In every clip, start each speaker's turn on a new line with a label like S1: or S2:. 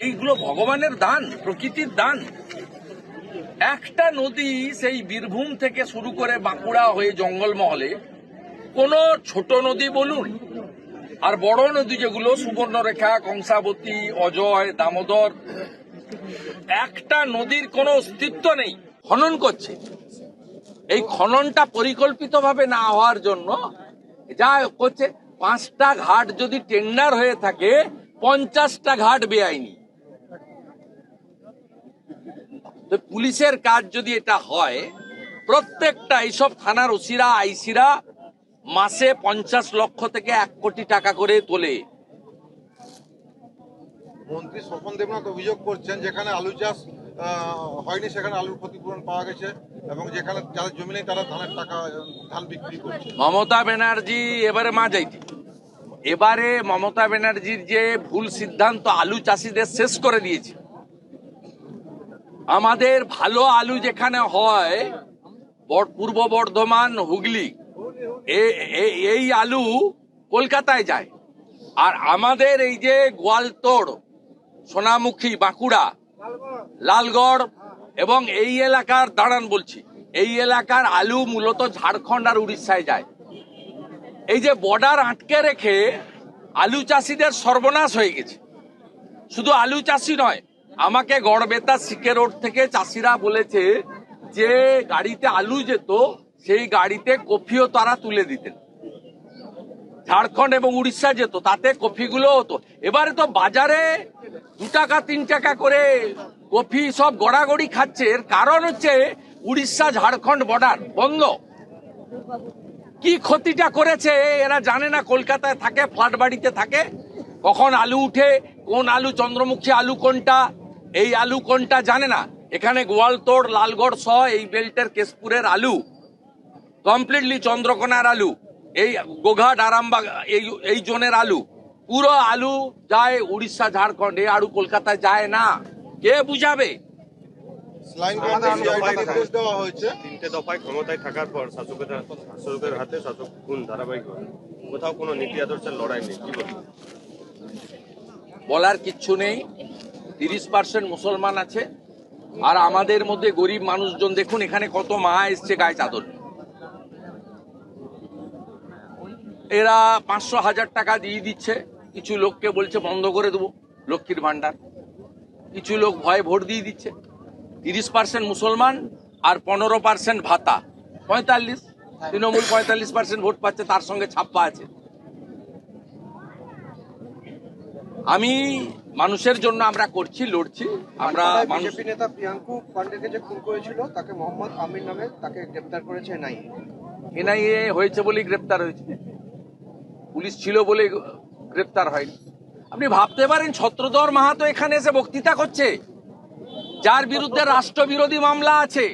S1: এইগুলো ভগবানের দান, প্রকৃতির দান। একটা নদী সেই বীরভূম থেকে শুরু করে বাঁকুড়া হয়ে জঙ্গলমহলে, কোন ছোট নদী বলুন, আর বড় নদী যেগুলো, সুবর্ণরেখা, কংসাবতী, অজয়, দামোদর, একটা নদীর কোনো অস্তিত্ব নেই, খনন করছে। এই খননটা পরিকল্পিতভাবে না হওয়ার জন্য যা করছে, পাঁচটা ঘাট যদি টেন্ডার হয়ে থাকে, পঞ্চাশটা ঘাট বেআইনি। তো পুলিশের কাজ যদি এটা হয় প্রত্যেকটা এইসব থানার ওসিরা আইসিরা মাসে পঞ্চাশ লক্ষ থেকে এক কোটি টাকা করে তোলে।
S2: মন্ত্রী স্বপন দেবনাথ অভিযোগ করছেন যেখানে আলু চাষ হয়নি সেখানে আলুর ক্ষতিপূরণ পাওয়া গেছে এবং যেখানে যাদের জমি নেই তারা ধানের টাকা ধান বিক্রি করছে।
S1: মমতা ব্যানার্জি এবারে মা যাইতে। এবারে মমতা ব্যানার্জির যে ভুল সিদ্ধান্ত আলু চাষিদের শেষ করে দিয়েছে। আমাদের ভালো আলু যেখানে হয় পূর্ব বর্ধমান, হুগলি এই আলু কলকাতায় যায়। আর আমাদের এই যে গোয়ালতোড়, সোনামুখী, বাঁকুড়া, লালগড় এবং এই এলাকার, দাঁড়ান বলছি, এই এলাকার আলু মূলত ঝাড়খণ্ড আর উড়িষ্যায় যায়। এই যে বর্ডার আটকে রেখে আলু চাষিদের সর্বনাশ হয়ে গেছে। শুধু আলু চাষি নয় আমাকে গড়বেতা সিকে রোড থেকে চাষিরা বলেছে যে গাড়িতে আলু যেত, সেই গাড়িতে কফিও তারা তুলে দিতেন। ঝাড়খণ্ড এবং উড়িষ্যা যেত, তাতে কফিগুলো হতো। এবারে তো বাজারে দু টাকা, তিন টাকা করে কফি সব গড়াগড়ি খাচ্ছে। এর কারণ হচ্ছে উড়িষ্যা ঝাড়খণ্ড বর্ডার বন্ধ। কি ক্ষতিটা করেছে এরা জানে না, কলকাতায় থাকে, ফ্ল্যাট বাড়িতে থাকে। কখন আলু উঠে, কোন আলু, চন্দ্রমুখী আলু কোনটা এই আলু কোনটা জানে না? এখানে গোয়ালতোড় লালগড় সহ এই বেল্টের কেশপুরের আলু। কমপ্লিটলি চন্দ্রকোনার আলু। এই গোঘাট আরামবাগ এই এই জোনের আলু। পুরো আলু যায় উড়িষ্যা ঝাড়খণ্ড। এই আলু কলকাতায় যায় না। কে বুঝাবে?
S2: স্লাইন নির্দেশ দেওয়া হয়েছে।
S3: তিনটে দফায় ক্ষমতায় থাকার পর শাসকের শাসকের হাতে শাসক খুন ধারাবাহিক কোথাও কোনো নীতি আদর্শের লড়াই নেই কি
S1: বলার কিচ্ছু নেই। তিরিশ পার্সেন্ট মুসলমান আছে। আর আমাদের মধ্যে গরিব মানুষজন, দেখুন এখানে কত মা এসছে গায়ে চাদর। এরা পাঁচশো হাজার টাকা দিয়ে দিচ্ছে। কিছু লোককে বলছে, বন্ধ করে দেবো লক্ষ্মীর ভান্ডার কিছু লোক ভয়ে ভোট দিয়ে দিচ্ছে। তিরিশ পার্সেন্ট মুসলমান আর পনেরো পার্সেন্ট ভাতা। পঁয়তাল্লিশ। তৃণমূল পঁয়তাল্লিশ পার্সেন্ট ভোট পাচ্ছে, তার সঙ্গে ছাপ্পা আছে। আমি মানুষের জন্য আমরা করছি লড়ছি। আমরা
S4: বিজেপি নেতা প্রিয়াঙ্কু পান্ডেকে যে খুন করেছিল তাকে মোহাম্মদ আমির নামে তাকে গ্রেপ্তার করেছে নাই
S1: এনআইএ হয়েছে বলেই গ্রেপ্তার হয়েছে। পুলিশ ছিল বলে গ্রেপ্তার হয়নি। আপনি ভাবতে পারেন ছত্রধর মাহাতো এখানে এসে বক্তৃতা করছে। যার বিরুদ্ধে রাষ্ট্রবিরোধী মামলা আছে।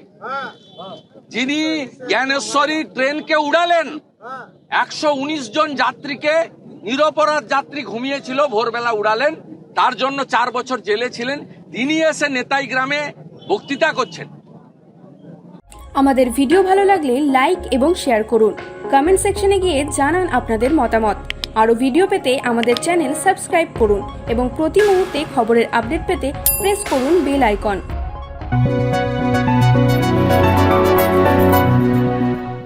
S1: যিনি জ্ঞানেশ্বরী ট্রেনকে উড়ালেন। একশো উনিশ জন যাত্রীকে নিরপরাধ যাত্রী ঘুমিয়েছিল, ভোরবেলা উড়ালেন। তার জন্য চার বছর জেলে ছিলেন। তিনি এসে নেতাই গ্রামে বক্তৃতা করছেন।
S5: আমাদের ভিডিও ভালো লাগলে লাইক এবং শেয়ার করুন। কমেন্ট সেকশনে গিয়ে জানান আপনাদের মতামত। আরও ভিডিও পেতে আমাদের চ্যানেল সাবস্ক্রাইব করুন এবং প্রতি মুহূর্তে খবরের আপডেট পেতে প্রেস করুন বেল আইকন।